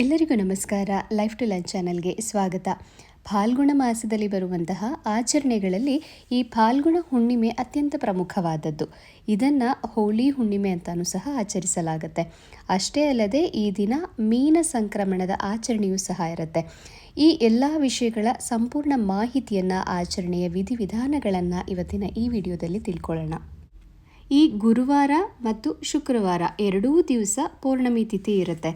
ಎಲ್ಲರಿಗೂ ನಮಸ್ಕಾರ. Life to lunch ಚಾನಲ್ಗೆ ಸ್ವಾಗತ. ಫಾಲ್ಗುಣ ಮಾಸದಲ್ಲಿ ಬರುವಂತಹ ಆಚರಣೆಗಳಲ್ಲಿ ಈ ಫಾಲ್ಗುಣ ಹುಣ್ಣಿಮೆ ಅತ್ಯಂತ ಪ್ರಮುಖವಾದದ್ದು. ಇದನ್ನು ಹೋಳಿ ಹುಣ್ಣಿಮೆ ಅಂತಾನೂ ಸಹ ಆಚರಿಸಲಾಗುತ್ತೆ. ಅಷ್ಟೇ ಅಲ್ಲದೆ ಈ ದಿನ ಮೀನ ಸಂಕ್ರಮಣದ ಆಚರಣೆಯೂ ಸಹ ಇರುತ್ತೆ. ಈ ಎಲ್ಲ ವಿಷಯಗಳ ಸಂಪೂರ್ಣ ಮಾಹಿತಿಯನ್ನು, ಆಚರಣೆಯ ವಿಧಿವಿಧಾನಗಳನ್ನು ಇವತ್ತಿನ ಈ ವಿಡಿಯೋದಲ್ಲಿ ತಿಳ್ಕೊಳ್ಳೋಣ. ಈ ಗುರುವಾರ ಮತ್ತು ಶುಕ್ರವಾರ ಎರಡೂ ದಿವಸ ಪೂರ್ಣಮಿ ತಿಥಿ ಇರುತ್ತೆ.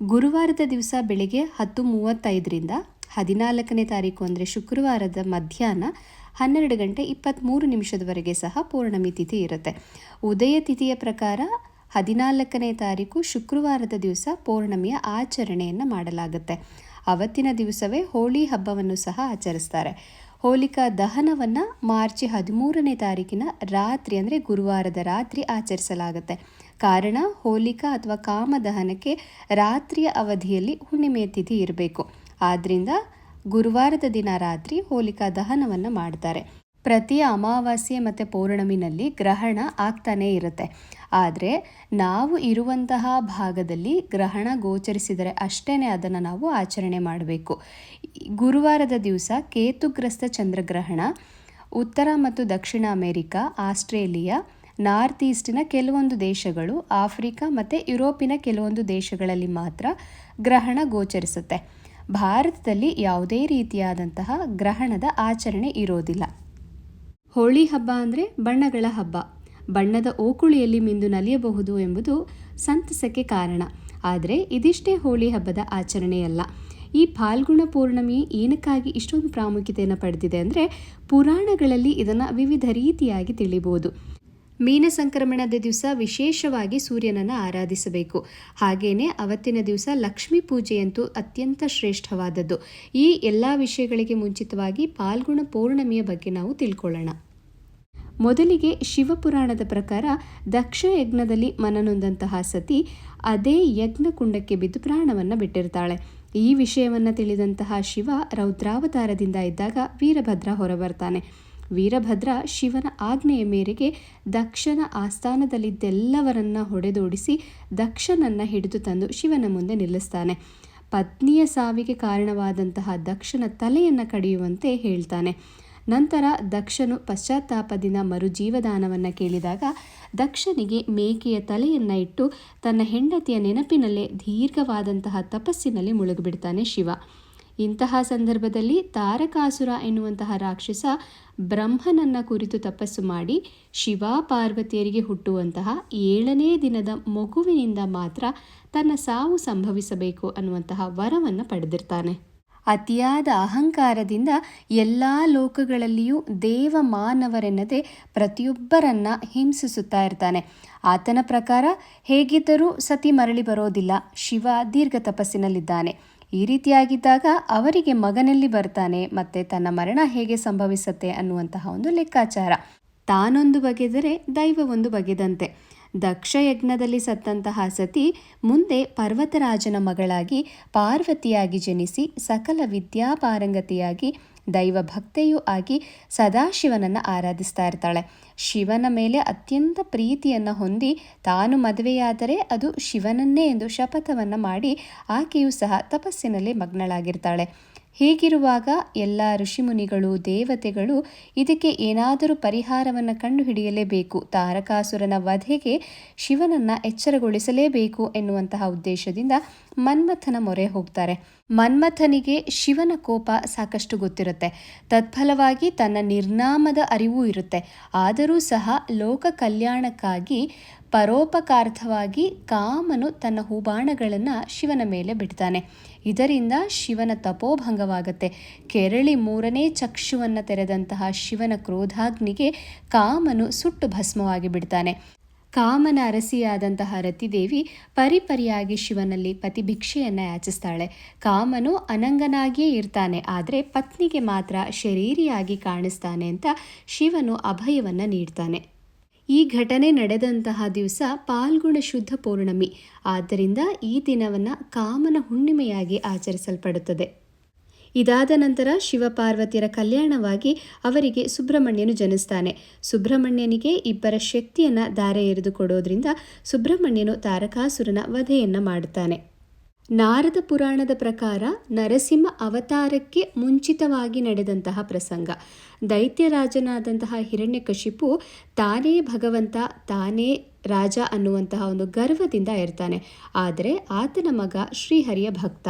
ಗುರುವಾರದ ದಿವಸ ಬೆಳಿಗ್ಗೆ ಹತ್ತು ಮೂವತ್ತೈದರಿಂದ ಹದಿನಾಲ್ಕನೇ ತಾರೀಕು ಅಂದರೆ ಶುಕ್ರವಾರದ ಮಧ್ಯಾಹ್ನ ಹನ್ನೆರಡು ಗಂಟೆ ಇಪ್ಪತ್ತ್ಮೂರು ನಿಮಿಷದವರೆಗೆ ಸಹ ಪೌರ್ಣಮಿ ತಿಥಿ ಇರುತ್ತೆ. ಉದಯ ತಿಥಿಯ ಪ್ರಕಾರ ಹದಿನಾಲ್ಕನೇ ತಾರೀಕು ಶುಕ್ರವಾರದ ದಿವಸ ಪೌರ್ಣಮಿಯ ಆಚರಣೆಯನ್ನು ಮಾಡಲಾಗುತ್ತೆ. ಅವತ್ತಿನ ದಿವಸವೇ ಹೋಳಿ ಹಬ್ಬವನ್ನು ಸಹ ಆಚರಿಸ್ತಾರೆ. ಹೋಲಿಕಾ ದಹನವನ್ನು ಮಾರ್ಚ್ ಹದಿಮೂರನೇ ತಾರೀಕಿನ ರಾತ್ರಿ ಅಂದರೆ ಗುರುವಾರದ ರಾತ್ರಿ ಆಚರಿಸಲಾಗುತ್ತೆ. ಕಾರಣ ಹೋಲಿಕಾ ಅಥವಾ ಕಾಮದಹನಕ್ಕೆ ರಾತ್ರಿಯ ಅವಧಿಯಲ್ಲಿ ಹುಣ್ಣಿಮೆಯ ತಿಥಿ ಇರಬೇಕು. ಆದ್ದರಿಂದ ಗುರುವಾರದ ದಿನ ರಾತ್ರಿ ಹೋಲಿಕಾ ದಹನವನ್ನು ಮಾಡ್ತಾರೆ. ಪ್ರತಿ ಅಮಾವಾಸ್ಯೆ ಮತ್ತು ಪೌರ್ಣಮಿನಲ್ಲಿ ಗ್ರಹಣ ಆಗ್ತಾನೇ ಇರುತ್ತೆ. ಆದರೆ ನಾವು ಇರುವಂತಹ ಭಾಗದಲ್ಲಿ ಗ್ರಹಣ ಗೋಚರಿಸಿದರೆ ಅಷ್ಟೇ ಅದನ್ನು ನಾವು ಆಚರಣೆ ಮಾಡಬೇಕು. ಗುರುವಾರದ ದಿವಸ ಕೇತುಗ್ರಸ್ತ ಚಂದ್ರಗ್ರಹಣ, ಉತ್ತರ ಮತ್ತು ದಕ್ಷಿಣ ಅಮೆರಿಕ, ಆಸ್ಟ್ರೇಲಿಯಾ ನಾರ್ತ್ ಈಸ್ಟಿನ ಕೆಲವೊಂದು ದೇಶಗಳು, ಆಫ್ರಿಕಾ ಮತ್ತು ಯುರೋಪಿನ ಕೆಲವೊಂದು ದೇಶಗಳಲ್ಲಿ ಮಾತ್ರ ಗ್ರಹಣ ಗೋಚರಿಸುತ್ತೆ. ಭಾರತದಲ್ಲಿ ಯಾವುದೇ ರೀತಿಯಾದಂತಹ ಗ್ರಹಣದ ಆಚರಣೆ ಇರೋದಿಲ್ಲ. ಹೋಳಿ ಹಬ್ಬ ಅಂದರೆ ಬಣ್ಣಗಳ ಹಬ್ಬ. ಬಣ್ಣದ ಓಕುಳಿಯಲ್ಲಿ ಮಿಂದು ನಲಿಯಬಹುದು ಎಂಬುದು ಸಂತಸಕ್ಕೆ ಕಾರಣ. ಆದರೆ ಇದಿಷ್ಟೇ ಹೋಳಿ ಹಬ್ಬದ ಆಚರಣೆಯಲ್ಲ. ಈ ಫಾಲ್ಗುಣ ಪೂರ್ಣಮಿ ಏನಕ್ಕಾಗಿ ಇಷ್ಟೊಂದು ಪ್ರಾಮುಖ್ಯತೆಯನ್ನು ಪಡೆದಿದೆ ಅಂದರೆ ಪುರಾಣಗಳಲ್ಲಿ ಇದನ್ನು ವಿವಿಧ ರೀತಿಯಾಗಿ ತಿಳಿಬಹುದು ಮೀನ ಸಂಕ್ರಮಣದ ದಿವಸ ವಿಶೇಷವಾಗಿ ಸೂರ್ಯನನ್ನು ಆರಾಧಿಸಬೇಕು. ಹಾಗೆಯೇ ಅವತ್ತಿನ ದಿವಸ ಲಕ್ಷ್ಮೀ ಪೂಜೆಯಂತೂ ಅತ್ಯಂತ ಶ್ರೇಷ್ಠವಾದದ್ದು. ಈ ಎಲ್ಲ ವಿಷಯಗಳಿಗೆ ಮುಂಚಿತವಾಗಿ ಪಾಲ್ಗುಣ ಪೌರ್ಣಮಿಯ ಬಗ್ಗೆ ನಾವು ತಿಳ್ಕೊಳ್ಳೋಣ. ಮೊದಲಿಗೆ ಶಿವಪುರಾಣದ ಪ್ರಕಾರ ದಕ್ಷ ಯಜ್ಞದಲ್ಲಿ ಮನನೊಂದಂತಹ ಸತಿ ಅದೇ ಯಜ್ಞ ಕುಂಡಕ್ಕೆ ಬಿದ್ದು ಪ್ರಾಣವನ್ನು ಬಿಟ್ಟಿರ್ತಾಳೆ. ಈ ವಿಷಯವನ್ನು ತಿಳಿದಂತಹ ಶಿವ ರೌದ್ರಾವತಾರದಿಂದ ಇದ್ದಾಗ ವೀರಭದ್ರ ಹೊರಬರ್ತಾನೆ. ವೀರಭದ್ರ ಶಿವನ ಆಜ್ಞೆಯ ಮೇರೆಗೆ ದಕ್ಷನ ಆಸ್ಥಾನದಲ್ಲಿದ್ದೆಲ್ಲವರನ್ನ ಹೊಡೆದೋಡಿಸಿ ದಕ್ಷನನ್ನ ಹಿಡಿದು ತಂದು ಶಿವನ ಮುಂದೆ ನಿಲ್ಲಿಸ್ತಾನೆ. ಪತ್ನಿಯ ಸಾವಿಗೆ ಕಾರಣವಾದಂತಹ ದಕ್ಷನ ತಲೆಯನ್ನು ಕಡಿಯುವಂತೆ ಹೇಳ್ತಾನೆ. ನಂತರ ದಕ್ಷನು ಪಶ್ಚಾತ್ತಾಪದಿಂದ ಮರುಜೀವದಾನವನ್ನು ಕೇಳಿದಾಗ ದಕ್ಷನಿಗೆ ಮೇಕೆಯ ತಲೆಯನ್ನು ಇಟ್ಟು ತನ್ನ ಹೆಂಡತಿಯ ನೆನಪಿನಲ್ಲೇ ದೀರ್ಘವಾದಂತಹ ತಪಸ್ಸಿನಲ್ಲಿ ಮುಳುಗಿಬಿಡ್ತಾನೆ ಶಿವ. ಇಂತಹ ಸಂದರ್ಭದಲ್ಲಿ ತಾರಕಾಸುರ ಎನ್ನುವಂತಹ ರಾಕ್ಷಸ ಬ್ರಹ್ಮನನ್ನ ಕುರಿತು ತಪಸ್ಸು ಮಾಡಿ ಶಿವ ಪಾರ್ವತಿಯರಿಗೆ ಹುಟ್ಟುವಂತಹ ಏಳನೇ ದಿನದ ಮಗುವಿನಿಂದ ಮಾತ್ರ ತನ್ನ ಸಾವು ಸಂಭವಿಸಬೇಕು ಅನ್ನುವಂತಹ ವರವನ್ನು ಪಡೆದಿರ್ತಾನೆ. ಅತಿಯಾದ ಅಹಂಕಾರದಿಂದ ಎಲ್ಲ ಲೋಕಗಳಲ್ಲಿಯೂ ದೇವ ಮಾನವರೆನ್ನದೆ ಪ್ರತಿಯೊಬ್ಬರನ್ನ ಹಿಂಸಿಸುತ್ತಾ ಇರ್ತಾನೆ. ಆತನ ಪ್ರಕಾರ ಹೇಗಿದ್ದರೂ ಸತಿ ಮರಳಿ ಬರೋದಿಲ್ಲ. ಶಿವ ದೀರ್ಘ ತಪಸ್ಸಿನಲ್ಲಿದ್ದಾನೆ. ಈ ರೀತಿಯಾಗಿದ್ದಾಗ ಅವರಿಗೆ ಮಗನಲ್ಲಿ ಬರ್ತಾನೆ, ಮತ್ತೆ ತನ್ನ ಮರಣ ಹೇಗೆ ಸಂಭವಿಸುತ್ತೆ ಅನ್ನುವಂತಹ ಒಂದು ಲೆಕ್ಕಾಚಾರ. ತಾನೊಂದು ಬಗೆದರೆ ದೈವ ಒಂದು ಬಗೆದಂತೆ. ದಕ್ಷ ಯಜ್ಞದಲ್ಲಿ ಸತ್ತಂತಹ ಸತಿ ಮುಂದೆ ಪರ್ವತರಾಜನ ಮಗಳಾಗಿ ಪಾರ್ವತಿಯಾಗಿ ಜನಿಸಿ ಸಕಲ ವಿದ್ಯಾಪಾರಂಗತಿಯಾಗಿ ದೈವ ಭಕ್ತೆಯೂ ಆಗಿ ಸದಾಶಿವನನ್ನು ಆರಾಧಿಸ್ತಾ ಇರ್ತಾಳೆ. ಶಿವನ ಮೇಲೆ ಅತ್ಯಂತ ಪ್ರೀತಿಯನ್ನು ಹೊಂದಿ ತಾನು ಮದುವೆಯಾದರೆ ಅದು ಶಿವನನ್ನೇ ಎಂದು ಶಪಥವನ್ನು ಮಾಡಿ ಆಕೆಯೂ ಸಹ ತಪಸ್ಸಿನಲ್ಲಿ ಮಗ್ನಳಾಗಿರ್ತಾಳೆ. ಹೀಗಿರುವಾಗ ಎಲ್ಲ ಋಷಿಮುನಿಗಳು, ದೇವತೆಗಳು ಇದಕ್ಕೆ ಏನಾದರೂ ಪರಿಹಾರವನ್ನು ಕಂಡುಹಿಡಿಯಲೇಬೇಕು. ತಾರಕಾಸುರನ ವಧೆಗೆ ಶಿವನನ್ನು ಎಚ್ಚರಗೊಳಿಸಲೇಬೇಕು ಎನ್ನುವಂತಹ ಉದ್ದೇಶದಿಂದ ಮನ್ಮಥನ ಮೊರೆ ಹೋಗ್ತಾರೆ. ಮನ್ಮಥನಿಗೆ ಶಿವನ ಕೋಪ ಸಾಕಷ್ಟು ಗೊತ್ತಿರುತ್ತೆ. ತತ್ಫಲವಾಗಿ ತನ್ನ ನಿರ್ನಾಮದ ಅರಿವು ಇರುತ್ತೆ. ಆದರೂ ಸಹ ಲೋಕ ಕಲ್ಯಾಣಕ್ಕಾಗಿ ಪರೋಪಕಾರ್ಥವಾಗಿ ಕಾಮನು ತನ್ನ ಹೂಬಾಣಗಳನ್ನು ಶಿವನ ಮೇಲೆ ಬಿಡ್ತಾನೆ. ಇದರಿಂದ ಶಿವನ ತಪೋಭಂಗವಾಗುತ್ತೆ. ಕೆರಳಿ ಮೂರನೇ ಚಕ್ಷುವನ್ನು ತೆರೆದಂತಹ ಶಿವನ ಕ್ರೋಧಾಗ್ನಿಗೆ ಕಾಮನು ಸುಟ್ಟು ಭಸ್ಮವಾಗಿ ಬಿಡ್ತಾನೆ. ಕಾಮನ ಅರಸಿಯಾದಂತಹ ರತಿದೇವಿ ಪರಿಪರಿಯಾಗಿ ಶಿವನಲ್ಲಿ ಪತಿಭಿಕ್ಷೆಯನ್ನು ಯಾಚಿಸ್ತಾಳೆ. ಕಾಮನು ಅನಂಗನಾಗಿಯೇ ಇರ್ತಾನೆ, ಆದರೆ ಪತ್ನಿಗೆ ಮಾತ್ರ ಶರೀರಿಯಾಗಿ ಕಾಣಿಸ್ತಾನೆ ಅಂತ ಶಿವನು ಅಭಯವನ್ನು ನೀಡ್ತಾನೆ. ಈ ಘಟನೆ ನಡೆದಂತಹ ದಿವಸ ಪಾಲ್ಗುಣ ಶುದ್ಧ ಪೌರ್ಣಮಿ. ಆದ್ದರಿಂದ ಈ ದಿನವನ್ನು ಕಾಮನ ಹುಣ್ಣಿಮೆಯಾಗಿ ಆಚರಿಸಲ್ಪಡುತ್ತದೆ. ಇದಾದ ನಂತರ ಶಿವಪಾರ್ವತಿಯರ ಕಲ್ಯಾಣವಾಗಿ ಅವರಿಗೆ ಸುಬ್ರಹ್ಮಣ್ಯನು ಜನಿಸ್ತಾನೆ. ಸುಬ್ರಹ್ಮಣ್ಯನಿಗೆ ಇಬ್ಬರ ಶಕ್ತಿಯನ್ನು ದಾರೆ ಎರೆದು ಕೊಡೋದ್ರಿಂದ ಸುಬ್ರಹ್ಮಣ್ಯನು ತಾರಕಾಸುರನ ವಧೆಯನ್ನು ಮಾಡುತ್ತಾನೆ. ನಾರದ ಪುರಾಣದ ಪ್ರಕಾರ ನರಸಿಂಹ ಅವತಾರಕ್ಕೆ ಮುಂಚಿತವಾಗಿ ನಡೆದಂತಹ ಪ್ರಸಂಗ. ದೈತ್ಯರಾಜನಾದಂತಹ ಹಿರಣ್ಯಕಶಿಪು ತಾನೇ ಭಗವಂತ, ತಾನೇ ರಾಜ ಅನ್ನುವಂತಹ ಒಂದು ಗರ್ವದಿಂದ ಇರ್ತಾನೆ ಆದರೆ ಆತನ ಮಗ ಶ್ರೀಹರಿಯ ಭಕ್ತ.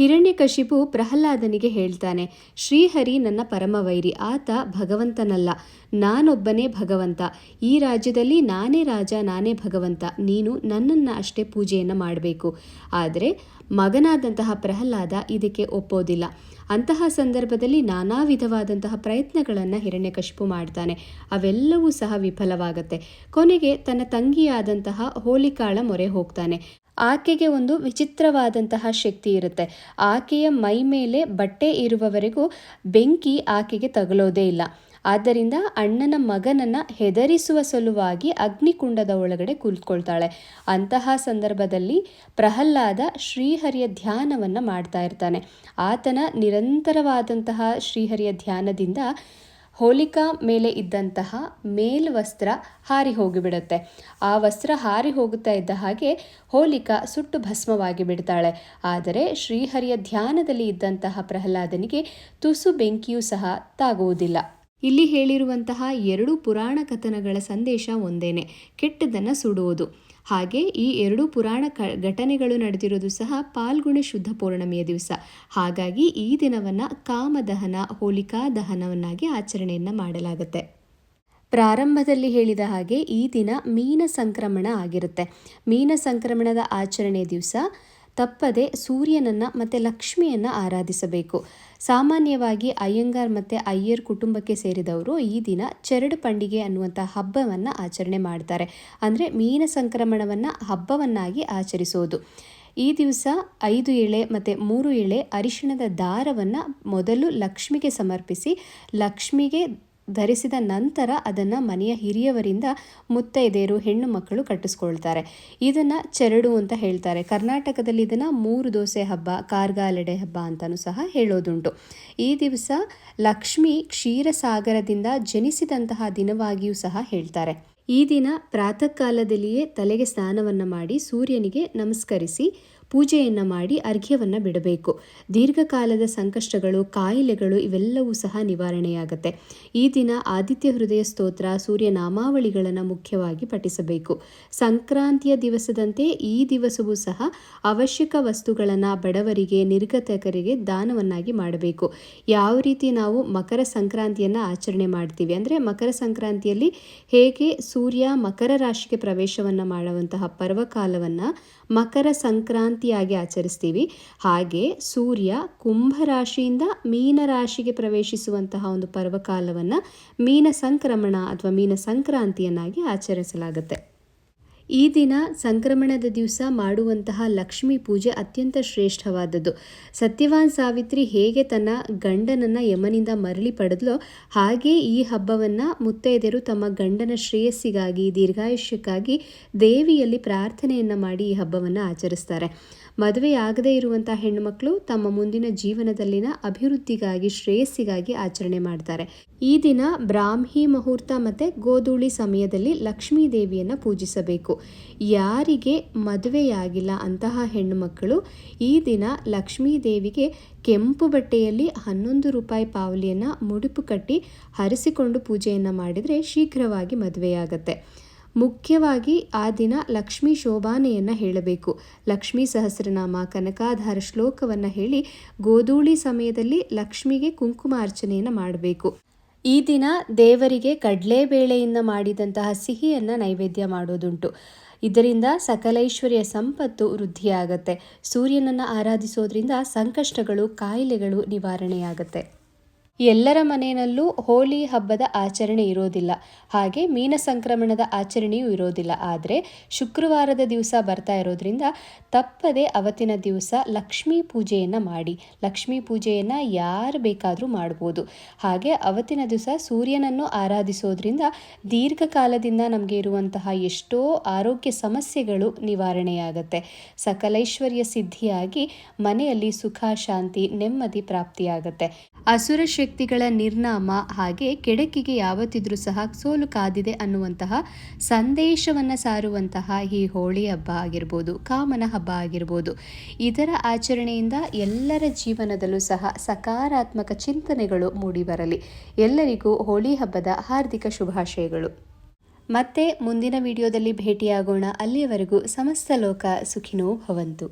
ಹಿರಣ್ಯಕಶಿಪು ಪ್ರಹ್ಲಾದನಿಗೆ ಹೇಳ್ತಾನೆ, ಶ್ರೀಹರಿ ನನ್ನ ಪರಮವೈರಿ, ಆತ ಭಗವಂತನಲ್ಲ, ನಾನೊಬ್ಬನೇ ಭಗವಂತ. ಈ ರಾಜ್ಯದಲ್ಲಿ ನಾನೇ ರಾಜ, ನಾನೇ ಭಗವಂತ. ನೀನು ನನ್ನನ್ನು ಅಷ್ಟೇ ಪೂಜೆಯನ್ನು ಮಾಡಬೇಕು. ಆದರೆ ಮಗನಾದಂತಹ ಪ್ರಹ್ಲಾದ ಇದಕ್ಕೆ ಒಪ್ಪೋದಿಲ್ಲ. ಅಂತಹ ಸಂದರ್ಭದಲ್ಲಿ ನಾನಾ ವಿಧವಾದಂತಹ ಪ್ರಯತ್ನಗಳನ್ನು ಹಿರಣ್ಯಕಶಿಪು ಮಾಡ್ತಾನೆ. ಅವೆಲ್ಲವೂ ಸಹ ವಿಫಲವಾಗುತ್ತೆ. ಕೊನೆಗೆ ತನ್ನ ತಂಗಿಯಾದಂತಹ ಹೋಲಿಕಾಳ ಮೊರೆ ಹೋಗ್ತಾನೆ. ಆಕೆಗೆ ಒಂದು ವಿಚಿತ್ರವಾದಂತಹ ಶಕ್ತಿ ಇರುತ್ತೆ. ಆಕೆಯ ಮೈ ಮೇಲೆ ಬಟ್ಟೆ ಇರುವವರೆಗೂ ಬೆಂಕಿ ಆಕೆಗೆ ತಗಲೋದೇ ಇಲ್ಲ. ಆದ್ದರಿಂದ ಅಣ್ಣನ ಮಗನನ್ನ ಹೆದರಿಸುವ ಸಲುವಾಗಿ ಅಗ್ನಿಕುಂಡದ ಒಳಗಡೆ ಕುಳಿತುಕೊಳ್ತಾಳೆ ಅಂತಹ ಸಂದರ್ಭದಲ್ಲಿ ಪ್ರಹ್ಲಾದ ಶ್ರೀಹರಿಯ ಧ್ಯಾನವನ್ನು ಮಾಡ್ತಾ ಇರ್ತಾನೆ. ಆತನ ನಿರಂತರವಾದಂತಹ ಶ್ರೀಹರಿಯ ಧ್ಯಾನದಿಂದ ಹೋಲಿಕಾ ಮೇಲೆ ಇದ್ದಂತಹ ಮೇಲ್ವಸ್ತ್ರ ಹಾರಿ ಹೋಗಿಬಿಡುತ್ತೆ. ಆ ವಸ್ತ್ರ ಹಾರಿ ಹೋಗುತ್ತಾ ಇದ್ದ ಹಾಗೆ ಹೋಲಿಕಾ ಸುಟ್ಟು ಭಸ್ಮವಾಗಿ ಬಿಡ್ತಾಳೆ. ಆದರೆ ಶ್ರೀಹರಿಯ ಧ್ಯಾನದಲ್ಲಿ ಇದ್ದಂತಹ ಪ್ರಹ್ಲಾದನಿಗೆ ತುಸು ಬೆಂಕಿಯೂ ಸಹ ತಾಗುವುದಿಲ್ಲ. ಇಲ್ಲಿ ಹೇಳಿರುವಂತಹ ಎರಡು ಪುರಾಣ ಕಥನಗಳ ಸಂದೇಶ ಒಂದೇನೆ ಕೆಟ್ಟದನ್ನು ಸುಡುವುದು ಹಾಗೆ ಈ ಎರಡು ಪುರಾಣ ಕ, ಘಟನೆಗಳು ನಡೆದಿರೋದು ಸಹ ಪಾಲ್ಗುಣ ಶುದ್ಧ ಪೌರ್ಣಮಿಯ ದಿವಸ. ಹಾಗಾಗಿ ಈ ದಿನವನ್ನು ಕಾಮದಹನ ಹೋಲಿಕಾ ದಹನವನ್ನಾಗಿ ಆಚರಣೆಯನ್ನು ಮಾಡಲಾಗುತ್ತೆ. ಪ್ರಾರಂಭದಲ್ಲಿ ಹೇಳಿದ ಹಾಗೆ ಈ ದಿನ ಮೀನ ಸಂಕ್ರಮಣ ಆಗಿರುತ್ತೆ. ಮೀನ ಸಂಕ್ರಮಣದ ಆಚರಣೆ ದಿವಸ ತಪ್ಪದೆ ಸೂರ್ಯನನ್ನು ಮತ್ತು ಲಕ್ಷ್ಮಿಯನ್ನು ಆರಾಧಿಸಬೇಕು. ಸಾಮಾನ್ಯವಾಗಿ ಅಯ್ಯಂಗಾರ್ ಮತ್ತು ಅಯ್ಯರ್ ಕುಟುಂಬಕ್ಕೆ ಸೇರಿದವರು ಈ ದಿನ ಚರಡು ಪಂಡಿಗೆ ಅನ್ನುವಂಥ ಹಬ್ಬವನ್ನು ಆಚರಣೆ ಮಾಡ್ತಾರೆ. ಅಂದರೆ ಮೀನ ಸಂಕ್ರಮಣವನ್ನು ಹಬ್ಬವನ್ನಾಗಿ ಆಚರಿಸೋದು. ಈ ದಿವಸ ಐದು ಎಳೆ ಮತ್ತು ಮೂರು ಎಳೆ ಅರಿಶಿಣದ ದಾರವನ್ನು ಮೊದಲು ಲಕ್ಷ್ಮಿಗೆ ಸಮರ್ಪಿಸಿ, ಲಕ್ಷ್ಮಿಗೆ ಧರಿಸಿದ ನಂತರ ಅದನ್ನು ಮನೆಯ ಹಿರಿಯವರಿಂದ ಮುತ್ತೈದೆಯರು, ಹೆಣ್ಣು ಮಕ್ಕಳು ಕಟ್ಟಿಸ್ಕೊಳ್ತಾರೆ. ಇದನ್ನು ಚರಡು ಅಂತ ಹೇಳ್ತಾರೆ. ಕರ್ನಾಟಕದಲ್ಲಿ ಇದನ್ನು ಮೂರು ದೋಸೆ ಹಬ್ಬ, ಕಾರ್ಗಾಲೆಡೆ ಹಬ್ಬ ಅಂತಲೂ ಸಹ ಹೇಳೋದುಂಟು. ಈ ದಿವಸ ಲಕ್ಷ್ಮಿ ಕ್ಷೀರಸಾಗರದಿಂದ ಜನಿಸಿದಂತಹ ದಿನವಾಗಿಯೂ ಸಹ ಹೇಳ್ತಾರೆ. ಈ ದಿನ ಪ್ರಾತಃ ಕಾಲದಲ್ಲಿಯೇ ತಲೆಗೆ ಸ್ನಾನವನ್ನು ಮಾಡಿ ಸೂರ್ಯನಿಗೆ ನಮಸ್ಕರಿಸಿ ಪೂಜೆಯನ್ನು ಮಾಡಿ ಅರ್ಘ್ಯವನ್ನು ಬಿಡಬೇಕು. ದೀರ್ಘಕಾಲದ ಸಂಕಷ್ಟಗಳು, ಕಾಯಿಲೆಗಳು ಇವೆಲ್ಲವೂ ಸಹ ನಿವಾರಣೆಯಾಗುತ್ತೆ. ಈ ದಿನ ಆದಿತ್ಯ ಹೃದಯ ಸ್ತೋತ್ರ, ಸೂರ್ಯ ನಾಮಾವಳಿಗಳನ್ನು ಮುಖ್ಯವಾಗಿ ಪಠಿಸಬೇಕು. ಸಂಕ್ರಾಂತಿಯ ದಿವಸದಂತೆ ಈ ದಿವಸವೂ ಸಹ ಅವಶ್ಯಕ ವಸ್ತುಗಳನ್ನು ಬಡವರಿಗೆ, ನಿರ್ಗತಕರಿಗೆ ದಾನವನ್ನಾಗಿ ಮಾಡಬೇಕು. ಯಾವ ರೀತಿ ನಾವು ಮಕರ ಸಂಕ್ರಾಂತಿಯನ್ನು ಆಚರಣೆ ಮಾಡ್ತೀವಿ ಅಂದರೆ, ಮಕರ ಸಂಕ್ರಾಂತಿಯಲ್ಲಿ ಹೇಗೆ ಸೂರ್ಯ ಮಕರ ರಾಶಿಗೆ ಪ್ರವೇಶವನ್ನು ಮಾಡುವಂತಹ ಪರ್ವಕಾಲವನ್ನು ಮಕರ ಸಂಕ್ರಾಂತಿಯಾಗಿ ಆಚರಿಸ್ತೀವಿ. ಹಾಗೆ ಸೂರ್ಯ ಕುಂಭ ರಾಶಿಯಿಂದ ಮೀನ ರಾಶಿಗೆ ಪ್ರವೇಶಿಸುವಂತಹ ಒಂದು ಪರ್ವಕಾಲವನ್ನು ಮೀನ ಸಂಕ್ರಮಣ ಅಥವಾ ಮೀನ ಸಂಕ್ರಾಂತಿಯನ್ನಾಗಿ ಆಚರಿಸಲಾಗುತ್ತೆ. ಈ ದಿನ ಸಂಕ್ರಮಣದ ದಿವಸ ಮಾಡುವಂತಹ ಲಕ್ಷ್ಮೀ ಪೂಜೆ ಅತ್ಯಂತ ಶ್ರೇಷ್ಠವಾದದ್ದು. ಸತ್ಯವಾನ್ ಸಾವಿತ್ರಿ ಹೇಗೆ ತನ್ನ ಗಂಡನನ್ನು ಯಮನಿಂದ ಮರಳಿ ಪಡೆದ್ಲೋ ಹಾಗೆ ಈ ಹಬ್ಬವನ್ನು ಮುತ್ತೈದೆಯರು ತಮ್ಮ ಗಂಡನ ಶ್ರೇಯಸ್ಸಿಗಾಗಿ, ದೀರ್ಘಾಯುಷ್ಯಕ್ಕಾಗಿ ದೇವಿಯಲ್ಲಿ ಪ್ರಾರ್ಥನೆಯನ್ನು ಮಾಡಿ ಈ ಹಬ್ಬವನ್ನು ಆಚರಿಸ್ತಾರೆ. ಮದುವೆಯಾಗದೇ ಇರುವಂಥ ಹೆಣ್ಣುಮಕ್ಕಳು ತಮ್ಮ ಮುಂದಿನ ಜೀವನದಲ್ಲಿನ ಅಭಿವೃದ್ಧಿಗಾಗಿ, ಶ್ರೇಯಸ್ಸಿಗಾಗಿ ಆಚರಣೆ ಮಾಡ್ತಾರೆ. ಈ ದಿನ ಬ್ರಾಹ್ಮಿ ಮುಹೂರ್ತ ಮತ್ತು ಗೋಧೂಳಿ ಸಮಯದಲ್ಲಿ ಲಕ್ಷ್ಮೀ ದೇವಿಯನ್ನು ಪೂಜಿಸಬೇಕು. ಯಾರಿಗೆ ಮದುವೆಯಾಗಿಲ್ಲ ಅಂತಹ ಹೆಣ್ಣುಮಕ್ಕಳು, ಈ ದಿನ ಲಕ್ಷ್ಮೀ ದೇವಿಗೆ ಕೆಂಪು ಬಟ್ಟೆಯಲ್ಲಿ ಹನ್ನೊಂದು ರೂಪಾಯಿ ಪಾವಲಿಯನ್ನು ಮುಡುಪು ಕಟ್ಟಿ ಹರಿಸಿಕೊಂಡು ಪೂಜೆಯನ್ನು ಮಾಡಿದರೆ ಶೀಘ್ರವಾಗಿ ಮದುವೆಯಾಗತ್ತೆ. ಮುಖ್ಯವಾಗಿ ಆ ದಿನ ಲಕ್ಷ್ಮೀ ಶೋಭಾನೆಯನ್ನು ಹೇಳಬೇಕು. ಲಕ್ಷ್ಮೀ ಸಹಸ್ರನಾಮ ಕನಕಾಧಾರ ಶ್ಲೋಕವನ್ನು ಹೇಳಿ ಗೋಧೂಳಿ ಸಮಯದಲ್ಲಿ ಲಕ್ಷ್ಮಿಗೆ ಕುಂಕುಮಾರ್ಚನೆಯನ್ನು ಮಾಡಬೇಕು. ಈ ದಿನ ದೇವರಿಗೆ ಕಡಲೆಬೇಳೆಯಿಂದ ಮಾಡಿದಂತಹ ಸಿಹಿಯನ್ನು ನೈವೇದ್ಯ ಮಾಡೋದುಂಟು. ಇದರಿಂದ ಸಕಲೈಶ್ವರ್ಯ ಸಂಪತ್ತು ವೃದ್ಧಿಯಾಗತ್ತೆ. ಸೂರ್ಯನನ್ನು ಆರಾಧಿಸೋದ್ರಿಂದ ಸಂಕಷ್ಟಗಳು, ಕಾಯಿಲೆಗಳು ನಿವಾರಣೆಯಾಗತ್ತೆ. ಎಲ್ಲರ ಮನೆಯಲ್ಲೂ ಹೋಳಿ ಹಬ್ಬದ ಆಚರಣೆ ಇರೋದಿಲ್ಲ. ಹಾಗೆ ಮೀನ ಸಂಕ್ರಮಣದ ಆಚರಣೆಯೂ ಇರೋದಿಲ್ಲ. ಆದರೆ ಶುಕ್ರವಾರದ ದಿವಸ ಬರ್ತಾ ಇರೋದ್ರಿಂದ ತಪ್ಪದೆ ಅವತ್ತಿನ ದಿವಸ ಲಕ್ಷ್ಮೀ ಪೂಜೆಯನ್ನು ಮಾಡಿ. ಲಕ್ಷ್ಮೀ ಪೂಜೆಯನ್ನು ಯಾರು ಬೇಕಾದರೂ ಮಾಡ್ಬೋದು. ಹಾಗೆ ಅವತ್ತಿನ ದಿವಸ ಸೂರ್ಯನನ್ನು ಆರಾಧಿಸೋದ್ರಿಂದ ದೀರ್ಘಕಾಲದಿಂದ ನಮಗೆ ಇರುವಂತಹ ಎಷ್ಟೋ ಆರೋಗ್ಯ ಸಮಸ್ಯೆಗಳು ನಿವಾರಣೆಯಾಗತ್ತೆ. ಸಕಲೈಶ್ವರ್ಯ ಸಿದ್ಧಿಯಾಗಿ ಮನೆಯಲ್ಲಿ ಸುಖ, ಶಾಂತಿ, ನೆಮ್ಮದಿ, ಪ್ರಾಪ್ತಿಯಾಗತ್ತೆ. ಅಸುರ ದುಷ್ಟಶಕ್ತಿಗಳ ನಿರ್ನಾಮ ಹಾಗೆ ಕೆಡಕಿಗೆ ಯಾವತ್ತಿದ್ರೂ ಸಹ ಸೋಲು ಕಾದಿದೆ ಅನ್ನುವಂತಹ ಸಂದೇಶವನ್ನು ಸಾರುವಂತಹ ಈ ಹೋಳಿ ಹಬ್ಬ ಆಗಿರ್ಬೋದು, ಕಾಮನ ಹಬ್ಬ ಆಗಿರ್ಬೋದು. ಇದರ ಆಚರಣೆಯಿಂದ ಎಲ್ಲರ ಜೀವನದಲ್ಲೂ ಸಹ ಸಕಾರಾತ್ಮಕ ಚಿಂತನೆಗಳು ಮೂಡಿಬರಲಿ ಎಲ್ಲರಿಗೂ ಹೋಳಿ ಹಬ್ಬದ ಹಾರ್ದಿಕ ಶುಭಾಶಯಗಳು. ಮತ್ತೆ ಮುಂದಿನ ವಿಡಿಯೋದಲ್ಲಿ ಭೇಟಿಯಾಗೋಣ. ಅಲ್ಲಿಯವರೆಗೂ ಸಮಸ್ತ ಲೋಕ ಸುಖಿನೋ ಭವಂತು.